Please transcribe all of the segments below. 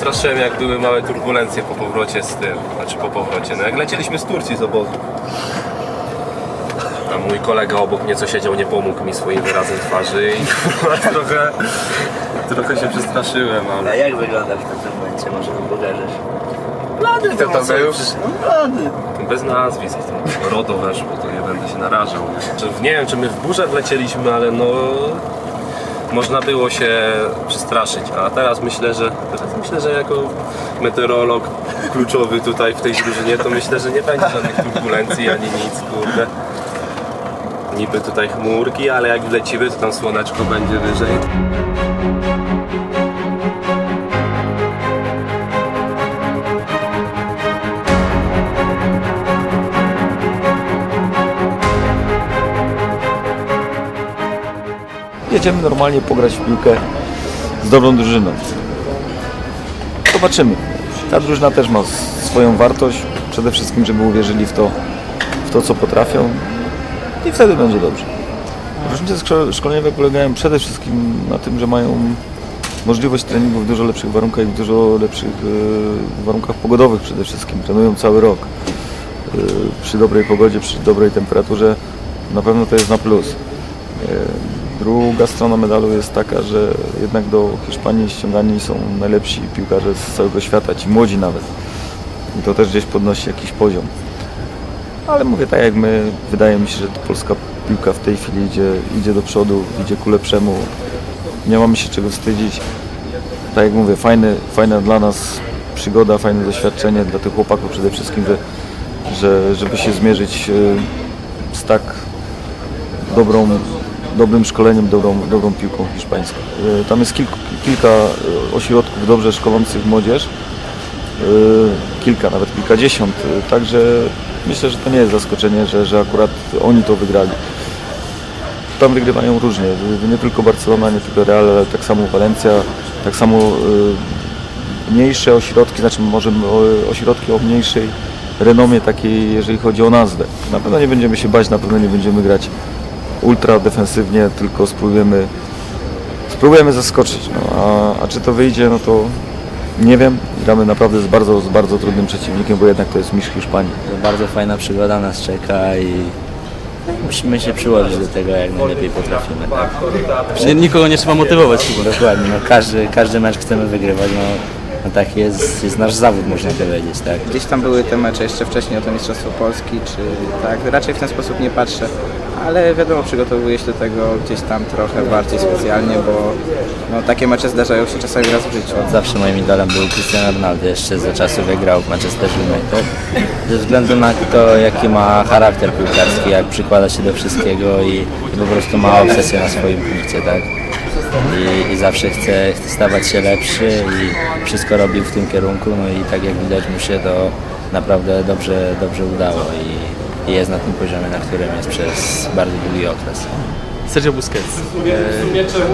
się przestraszyłem, jak były małe turbulencje po powrocie z tym, znaczy po powrocie, no jak lecieliśmy z Turcji z obozu. A mój kolega obok mnie, co siedział, nie pomógł mi swoim wyrazem twarzy i trochę, trochę się przestraszyłem, A ale... jak wygląda w tym momencie? Może nam pokażesz? Blady Kto to był? No ładny. Bez nazwisk, to RODO weszło, to nie będę się narażał. Czy, nie wiem, czy my w burze wlecieliśmy, ale no... Można było się przestraszyć, a teraz myślę, że teraz myślę, że jako meteorolog kluczowy tutaj w tej drużynie, to myślę, że nie będzie żadnych turbulencji ani nic, kurde. Niby tutaj chmurki, ale jak wlecimy, to tam słoneczko będzie wyżej. Jedziemy normalnie pograć w piłkę z dobrą drużyną. Zobaczymy. Ta drużyna też ma swoją wartość. Przede wszystkim, żeby uwierzyli w to, w to co potrafią i wtedy będzie dobrze. Różnice szko- szkoleniowe polegają przede wszystkim na tym, że mają możliwość treningu w dużo lepszych warunkach i w dużo lepszych e, warunkach pogodowych przede wszystkim. Trenują cały rok. E, przy dobrej pogodzie, przy dobrej temperaturze na pewno to jest na plus. Druga strona medalu jest taka, że jednak do Hiszpanii ściągani są najlepsi piłkarze z całego świata, ci młodzi nawet. I to też gdzieś podnosi jakiś poziom. Ale mówię tak jak my, wydaje mi się, że polska piłka w tej chwili idzie, idzie do przodu, idzie ku lepszemu. Nie mamy się czego wstydzić. Tak jak mówię, fajne, fajna dla nas przygoda, fajne doświadczenie dla tych chłopaków przede wszystkim, że, że żeby się zmierzyć e, z tak dobrą, dobrym szkoleniem, dobrą, dobrą piłką hiszpańską. E, Tam jest kilku, kilka e, ośrodków dobrze szkolących młodzież, E, kilka, nawet kilkadziesiąt, także myślę, że to nie jest zaskoczenie, że, że akurat oni to wygrali. Tam wygrywają różnie, nie tylko Barcelona, nie tylko Real, ale tak samo Valencia, tak samo mniejsze ośrodki, znaczy może ośrodki o mniejszej renomie takiej, jeżeli chodzi o nazwę. Na pewno nie będziemy się bać, na pewno nie będziemy grać ultra defensywnie, tylko spróbujemy, spróbujemy zaskoczyć. No, a, a czy to wyjdzie, no to nie wiem. Gramy naprawdę z bardzo, z bardzo trudnym przeciwnikiem, bo jednak to jest mistrz Hiszpanii. Bardzo fajna przygoda nas czeka i musimy się przyłożyć do tego jak najlepiej potrafimy. Tak? Nie, nikogo nie trzeba motywować chyba. Dokładnie, no każdy, każdy mecz chcemy wygrywać, no, no tak jest, jest nasz zawód można powiedzieć, tak. Gdzieś tam były te mecze jeszcze wcześniej o to Mistrzostwo Polski, czy tak, raczej w ten sposób nie patrzę, ale wiadomo, przygotowuję się do tego gdzieś tam trochę bardziej specjalnie, bo no, takie mecze zdarzają się czasami raz w życiu. Zawsze moim idolem był Cristiano Ronaldo, jeszcze za czasów jak grał w Manchester United. Ze względu na to, jaki ma charakter piłkarski, jak przykłada się do wszystkiego i, i po prostu ma obsesję na swoim punkcie, tak. I, i zawsze chce, chce stawać się lepszy i wszystko robił w tym kierunku, no i tak jak widać mu się to naprawdę dobrze, dobrze udało i, i jest na tym poziomie, na którym jest przez bardzo długi okres. Sergio Busquets.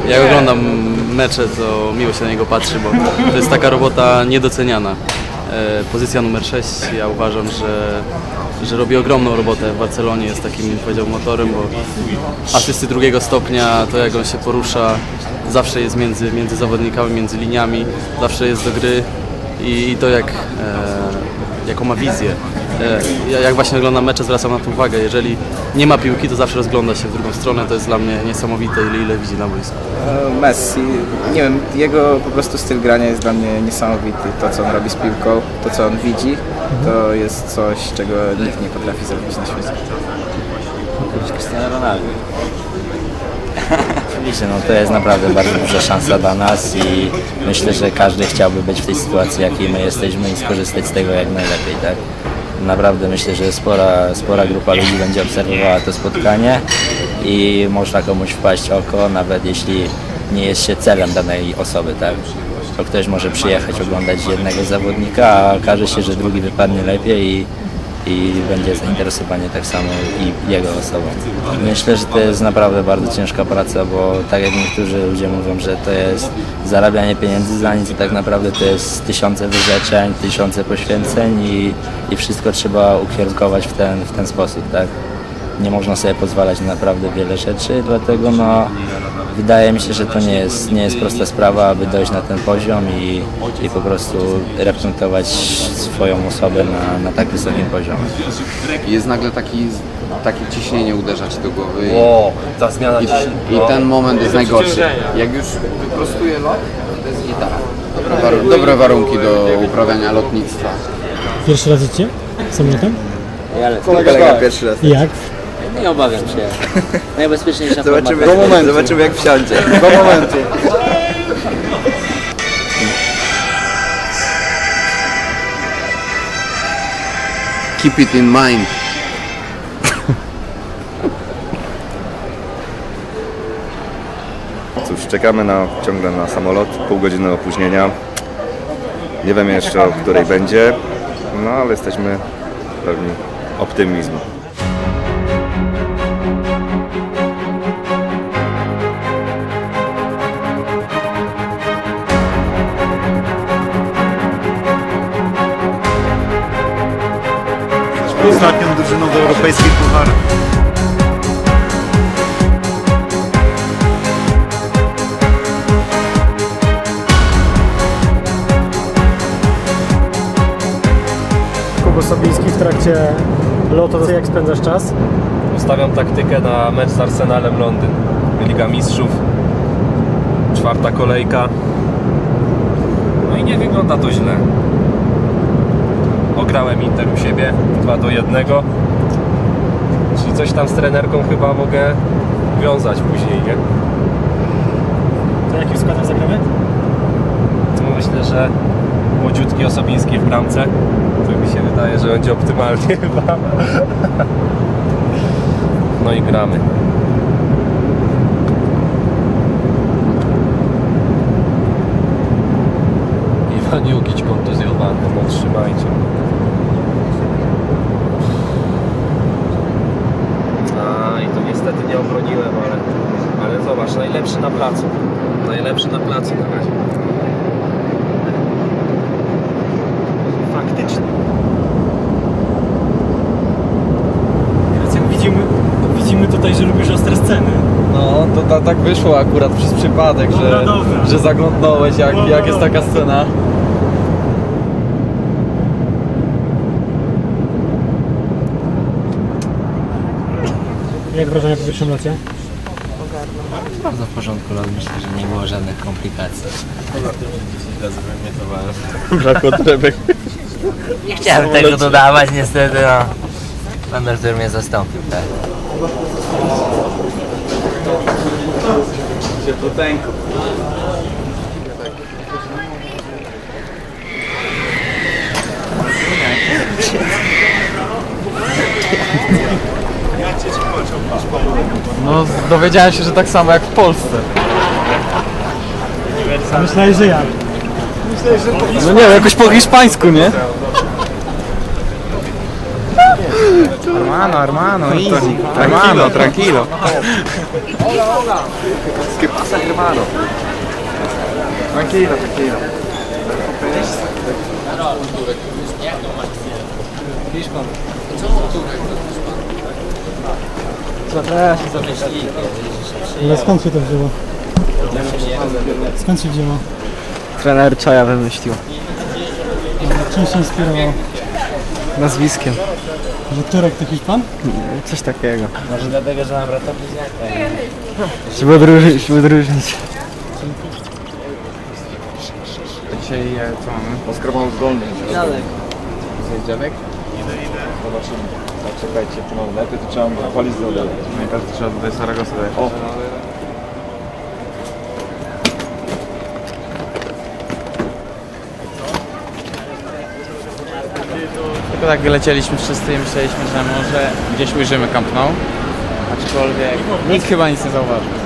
E, Jak oglądam mecze, to miło się na niego patrzy, bo to jest taka robota niedoceniana. E, Pozycja numer 6, ja uważam, że, że robi ogromną robotę w Barcelonie, jest takim, powiedział, motorem, bo asysty drugiego stopnia, to jak on się porusza, zawsze jest między, między zawodnikami, między liniami, zawsze jest do gry i, i to jak, e, jaką ma wizję. E, ja- jak właśnie oglądam mecze, zwracam na to uwagę. Jeżeli nie ma piłki, to zawsze rozgląda się w drugą stronę. To jest dla mnie niesamowite, ile, ile widzi na boisku. E, Messi, nie wiem, jego po prostu styl grania jest dla mnie niesamowity. To, co on robi z piłką, to, co on widzi, to jest coś, czego nikt nie potrafi zrobić na świecie. Cristiano Ronaldo. Oczywiście, no to jest naprawdę bardzo duża szansa dla nas i myślę, że każdy chciałby być w tej sytuacji, jakiej my jesteśmy i skorzystać z tego jak najlepiej, tak? Naprawdę myślę, że spora, spora grupa ludzi będzie obserwowała to spotkanie i można komuś wpaść oko, nawet jeśli nie jest się celem danej osoby, tak? To ktoś może przyjechać oglądać jednego zawodnika, a okaże się, że drugi wypadnie lepiej i i będzie zainteresowanie tak samo i jego osobą. Myślę, że to jest naprawdę bardzo ciężka praca, bo tak jak niektórzy ludzie mówią, że to jest zarabianie pieniędzy za nic, to tak naprawdę to jest tysiące wyrzeczeń, tysiące poświęceń i, i wszystko trzeba ukierunkować w ten, w ten sposób, tak? Nie można sobie pozwalać na naprawdę wiele rzeczy, dlatego no wydaje mi się, że to nie jest, nie jest prosta sprawa, aby dojść na ten poziom i, i po prostu reprezentować swoją osobę na, na tak wysokim poziomie. Jest nagle taki, takie ciśnienie uderza ci do głowy i- O, ta zmiana i, dzisiaj. i ten moment jest najgorszy. Jak już wyprostuje lot, to jest gitara. Dobre, war- dobre warunki do uprawiania lotnictwa. Pierwszy raz życie samolotem? Kolega pierwszy raz. I jak? Nie obawiam się. Najbezpieczniejsza Zobaczymy, do momentu. Zobaczymy jak wsiądzie. Do momentu. Keep it in mind. Cóż, czekamy na, ciągle na samolot, pół godziny opóźnienia. Nie wiemy jeszcze o której będzie, no ale jesteśmy pełni optymizmu. Ostatnią drużyną do europejskich pucharów. Kubo Sobiński w trakcie lotu, jak spędzasz czas? Ustawiam taktykę na mecz z Arsenalem Londyn. Liga Mistrzów. Czwarta kolejka. No i nie wygląda to źle. Ograłem Inter u siebie 2 do 1. Czyli coś tam z trenerką chyba mogę wiązać później, nie? To jakim składem zagramy? No myślę, że młodziutki Osobiński w bramce. To mi się wydaje, że będzie optymalnie chyba. No i gramy. Iwan Jukić kontuzjowany, no trzymajcie. A i to niestety nie obroniłem, ale, ale zobacz, najlepszy na placu. Najlepszy na placu na razie. Faktycznie. Teraz jak widzimy, widzimy tutaj, że lubisz ostre sceny. No, to ta, tak wyszło akurat przez przypadek, Dobra, że, dobra. że zaglądnąłeś jak, Dobra, jak jest taka dobra. scena. Jak wrażenia po pierwszym locie? Bardzo w porządku, lot myślę, że nie było żadnych komplikacji. Nie chciałem tego dodawać niestety, no. Pan Artur mnie zastąpił, tak. No, dowiedziałem się, że tak samo jak w Polsce. A myślałeś, że ja. No nie, jakoś po hiszpańsku, nie? Hermano, hermano, easy. Hermano, tranquilo. ¿Qué pasa, hermano? Tranquilo, tranquilo. Ale skąd się to wzięło? Skąd się wzięło? Trener Czaja wymyślił. Czym się inspirował? Nazwiskiem. Że Turek to Hiszpan? Coś takiego. Może dlatego, że mam brata bliźniaka. Żeby odróżnić, żeby odróżnić. Dzisiaj e, co mamy? Oskar mam zdolny. Dziadek? Zobaczymy. Tak, czekajcie, tu mam najpierw to trzeba walizę odebrać. Najpierw trzeba tutaj Saragossa dać. O! Tylko tak lecieliśmy wszyscy i myśleliśmy, że może gdzieś ujrzymy Camp Nou. Aczkolwiek nikt chyba nic nie zauważył.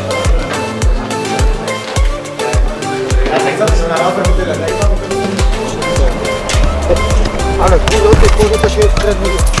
Ale kurde, kurde, to się trenuje.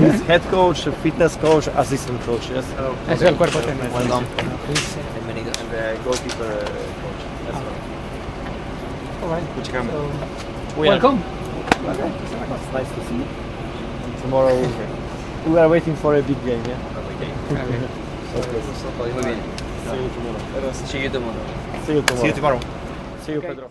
Jest head coach, fitness coach, assistant coach, yes? Es el cuerpo técnico. And the goalkeeper uh, coach. That's all. Uciekamy. Welcome. It's nice to see you. And tomorrow we are waiting for a big game, yeah? Muy bien. See you tomorrow. See you tomorrow. See you tomorrow. See you, Pedro.